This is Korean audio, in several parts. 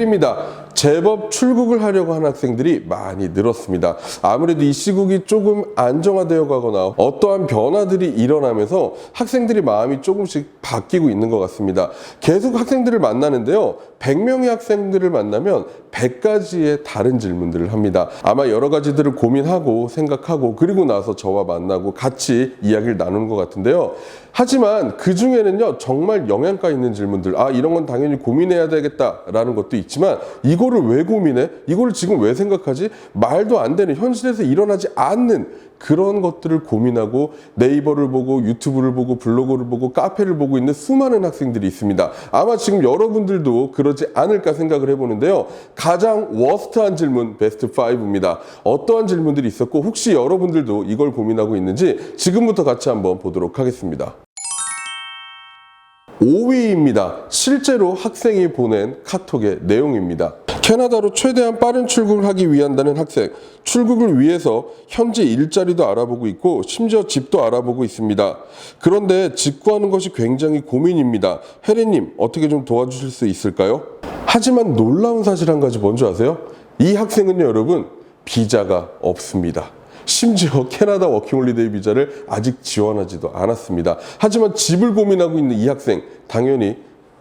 헬입니다. 제법 출국을 하려고 하는 학생들이 많이 늘었습니다. 아무래도 이 시국이 조금 안정화되어 가거나 어떠한 변화들이 일어나면서 학생들이 마음이 조금씩 바뀌고 있는 것 같습니다. 계속 학생들을 만나는데요. 100명의 학생들을 만나면 100가지의 다른 질문들을 합니다. 아마 여러 가지들을 고민하고 생각하고 그리고 나서 저와 만나고 같이 이야기를 나누는 것 같은데요. 하지만 그 중에는요, 정말 영양가 있는 질문들, 아, 이런 건 당연히 고민해야 되겠다라는 것도 있지만, 이거 를 왜 고민해? 이거를 지금 왜 생각하지? 말도 안 되는, 현실에서 일어나지 않는 그런 것들을 고민하고 네이버를 보고 유튜브를 보고 블로그를 보고 카페를 보고 있는 수많은 학생들이 있습니다. 아마 지금 여러분들도 그러지 않을까 생각을 해보는데요. 가장 워스트한 질문 베스트 5입니다. 어떠한 질문들이 있었고 혹시 여러분들도 이걸 고민하고 있는지 지금부터 같이 한번 보도록 하겠습니다. 5위입니다. 실제로 학생이 보낸 카톡의 내용입니다. 캐나다로 최대한 빠른 출국을 하기 위한다는 학생. 출국을 위해서 현재 일자리도 알아보고 있고 심지어 집도 알아보고 있습니다. 그런데 직구하는 것이 굉장히 고민입니다. 혜리님 어떻게 좀 도와주실 수 있을까요? 하지만 놀라운 사실 한 가지 뭔지 아세요? 이 학생은요 여러분 비자가 없습니다. 심지어 캐나다 워킹홀리데이 비자를 아직 지원하지도 않았습니다. 하지만 집을 고민하고 있는 이 학생 당연히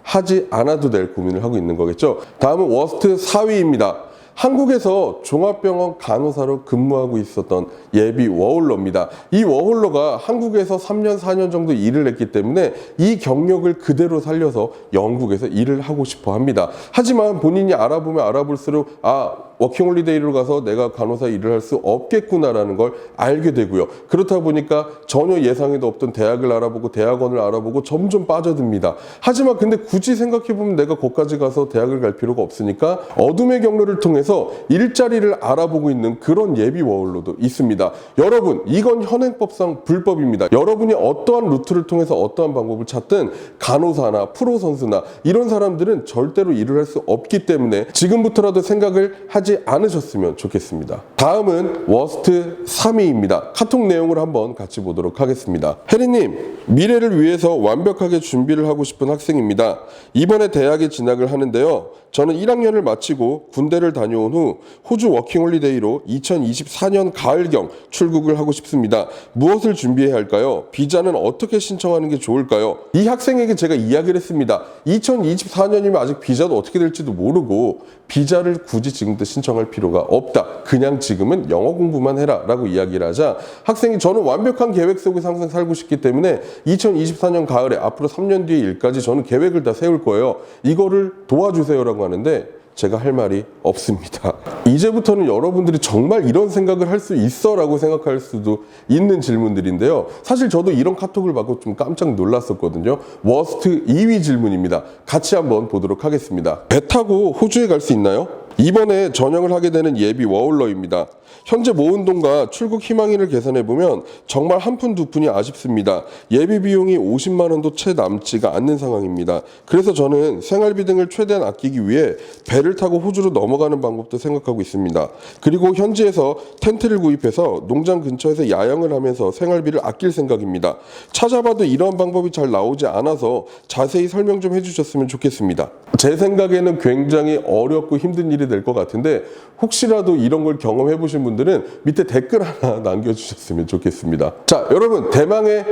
하지 않아도 될 고민을 하고 있는 거겠죠. 다음은 워스트 4위입니다. 한국에서 종합병원 간호사로 근무하고 있었던 예비 워홀러입니다. 이 워홀러가 한국에서 3년, 4년 정도 일을 했기 때문에 이 경력을 그대로 살려서 영국에서 일을 하고 싶어 합니다. 하지만 본인이 알아보면 알아볼수록 아, 워킹홀리데이로 가서 내가 간호사 일을 할 수 없겠구나라는 걸 알게 되고요. 그렇다 보니까 전혀 예상에도 없던 대학을 알아보고 대학원을 알아보고 점점 빠져듭니다. 하지만 근데 굳이 생각해보면 내가 거기까지 가서 대학을 갈 필요가 없으니까 어둠의 경로를 통해서 일자리를 알아보고 있는 그런 예비 워홀로도 있습니다. 여러분, 이건 현행법상 불법입니다. 여러분이 어떠한 루트를 통해서 어떠한 방법을 찾든 간호사나 프로 선수나 이런 사람들은 절대로 일을 할 수 없기 때문에 지금부터라도 생각을 하지 않으셨으면 좋겠습니다. 다음은 워스트 3위입니다. 카톡 내용을 한번 같이 보도록 하겠습니다. 혜리님, 미래를 위해서 완벽하게 준비를 하고 싶은 학생입니다. 이번에 대학에 진학을 하는데요. 저는 1학년을 마치고 군대를 다녀온 후 호주 워킹홀리데이로 2024년 가을경 출국을 하고 싶습니다. 무엇을 준비해야 할까요? 비자는 어떻게 신청하는 게 좋을까요? 이 학생에게 제가 이야기를 했습니다. 2024년이면 아직 비자도 어떻게 될지도 모르고 비자를 굳이 지금부터 신 청할 필요가 없다. 그냥 지금은 영어 공부만 해라. 라고 이야기를 하자 학생이 저는 완벽한 계획 속에서 항상 살고 싶기 때문에 2024년 가을에 앞으로 3년 뒤의 일까지 저는 계획을 다 세울 거예요. 이거를 도와주세요 라고 하는데 제가 할 말이 없습니다. 이제부터는 여러분들이 정말 이런 생각을 할 수 있어 라고 생각할 수도 있는 질문들인데요. 사실 저도 이런 카톡을 받고 좀 깜짝 놀랐었거든요. 워스트 2위 질문입니다. 같이 한번 보도록 하겠습니다. 배 타고 호주에 갈 수 있나요? 이번에 전역을 하게 되는 예비 워홀러입니다. 현재 모은 돈과 출국 희망일을 계산해 보면 정말 한 푼 두 푼이 아쉽습니다. 예비 비용이 50만 원도 채 남지가 않는 상황입니다. 그래서 저는 생활비 등을 최대한 아끼기 위해 배를 타고 호주로 넘어가는 방법도 생각하고 있습니다. 그리고 현지에서 텐트를 구입해서 농장 근처에서 야영을 하면서 생활비를 아낄 생각입니다. 찾아봐도 이러한 방법이 잘 나오지 않아서 자세히 설명 좀 해주셨으면 좋겠습니다. 제 생각에는 굉장히 어렵고 힘든 일이 될 것 같은데 혹시라도 이런 걸 경험해 보신 분들은 밑에 댓글 하나 남겨주셨으면 좋겠습니다. 자, 여러분 대망의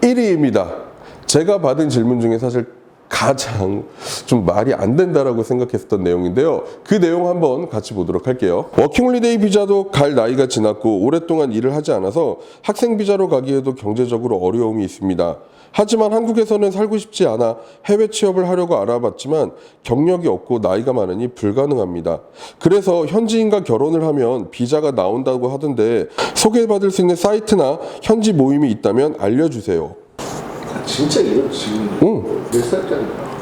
1위입니다. 제가 받은 질문 중에 사실 가장 좀 말이 안 된다라고 생각했었던 내용인데요. 그 내용 한번 같이 보도록 할게요. 워킹홀리데이 비자도 갈 나이가 지났고 오랫동안 일을 하지 않아서 학생 비자로 가기에도 경제적으로 어려움이 있습니다. 하지만 한국에서는 살고 싶지 않아 해외 취업을 하려고 알아봤지만 경력이 없고 나이가 많으니 불가능합니다. 그래서 현지인과 결혼을 하면 비자가 나온다고 하던데 소개받을 수 있는 사이트나 현지 모임이 있다면 알려주세요. 진짜 이런 지금 응. 몇 살짜리야?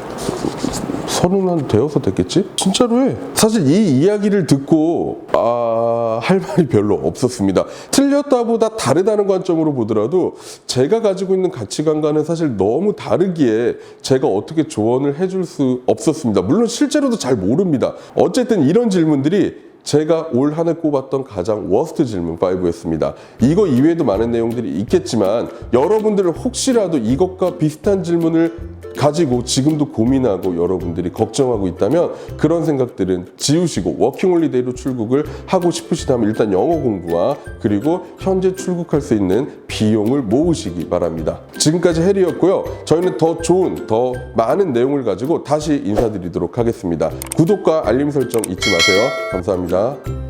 서른 한 되어서 됐겠지? 진짜로 해. 사실 이 이야기를 듣고 아, 할 말이 별로 없었습니다. 틀렸다보다 다르다는 관점으로 보더라도 제가 가지고 있는 가치관과는 사실 너무 다르기에 제가 어떻게 조언을 해줄 수 없었습니다. 물론 실제로도 잘 모릅니다. 어쨌든 이런 질문들이 제가 올 한 해 꼽았던 가장 워스트 질문 5였습니다. 이거 이외에도 많은 내용들이 있겠지만 여러분들은 혹시라도 이것과 비슷한 질문을 가지고 지금도 고민하고 여러분들이 걱정하고 있다면 그런 생각들은 지우시고 워킹홀리데이로 출국을 하고 싶으시다면 일단 영어 공부와 그리고 현재 출국할 수 있는 비용을 모으시기 바랍니다. 지금까지 해리였고요. 저희는 더 좋은, 더 많은 내용을 가지고 다시 인사드리도록 하겠습니다. 구독과 알림 설정 잊지 마세요. 감사합니다. However,